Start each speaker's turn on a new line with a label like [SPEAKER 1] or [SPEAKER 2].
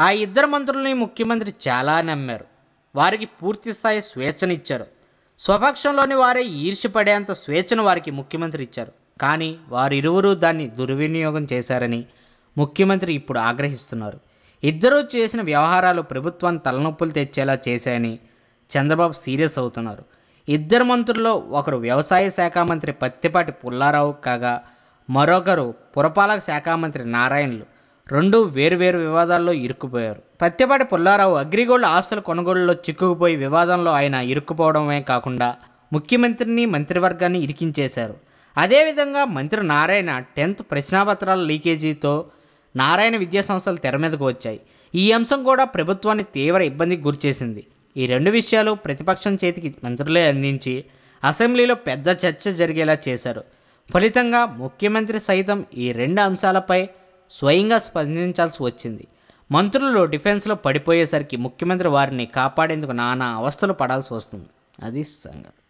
[SPEAKER 1] ఆ ఇద్దరు మంత్రుల్ని ముఖ్యమంత్రి చాలా నమ్మారు. వారికి పూర్తిస్థాయి స్వేచ్ఛనిచ్చారు. స్వపక్షంలోని వారే ఈర్ష్యపడేంత స్వేచ్ఛను వారికి ముఖ్యమంత్రి ఇచ్చారు. కానీ వారిరువురూ దాన్ని దుర్వినియోగం చేశారని ముఖ్యమంత్రి ఇప్పుడు ఆగ్రహిస్తున్నారు. ఇద్దరూ చేసిన వ్యవహారాలు ప్రభుత్వాన్ని తలనొప్పులు తెచ్చేలా చేశాయని చంద్రబాబు సీరియస్ అవుతున్నారు. ఇద్దరు మంత్రుల్లో ఒకరు వ్యవసాయ శాఖ మంత్రి పత్తిపాటి పుల్లారావు కాగా మరొకరు పురపాలక శాఖ మంత్రి నారాయణలు. రెండు వేరువేరు వివాదాల్లో ఇరుక్కుపోయారు. పత్తిపాటి పుల్లారావు అగ్రిగోల్డ్ ఆస్తుల కొనుగోలులో చిక్కుకుపోయి వివాదంలో ఆయన ఇరుక్కుపోవడమే కాకుండా ముఖ్యమంత్రిని మంత్రివర్గాన్ని ఇరికించేశారు. అదేవిధంగా మంత్రి నారాయణ టెన్త్ ప్రశ్నాపత్రాల లీకేజీతో నారాయణ విద్యా సంస్థలు తెర మీదకు వచ్చాయి. ఈ అంశం కూడా ప్రభుత్వాన్ని తీవ్ర ఇబ్బందికి గురిచేసింది. ఈ రెండు విషయాలు ప్రతిపక్షం చేతికి మంత్రులే అందించి అసెంబ్లీలో పెద్ద చర్చ జరిగేలా చేశారు. ఫలితంగా ముఖ్యమంత్రి సైతం ఈ రెండు అంశాలపై స్వయంగా స్పందించాల్సి వచ్చింది. మంత్రులు డిఫెన్స్లో పడిపోయేసరికి ముఖ్యమంత్రి వారిని కాపాడేందుకు నానా అవస్థలు పడాల్సి వస్తుంది. అది సంగతి.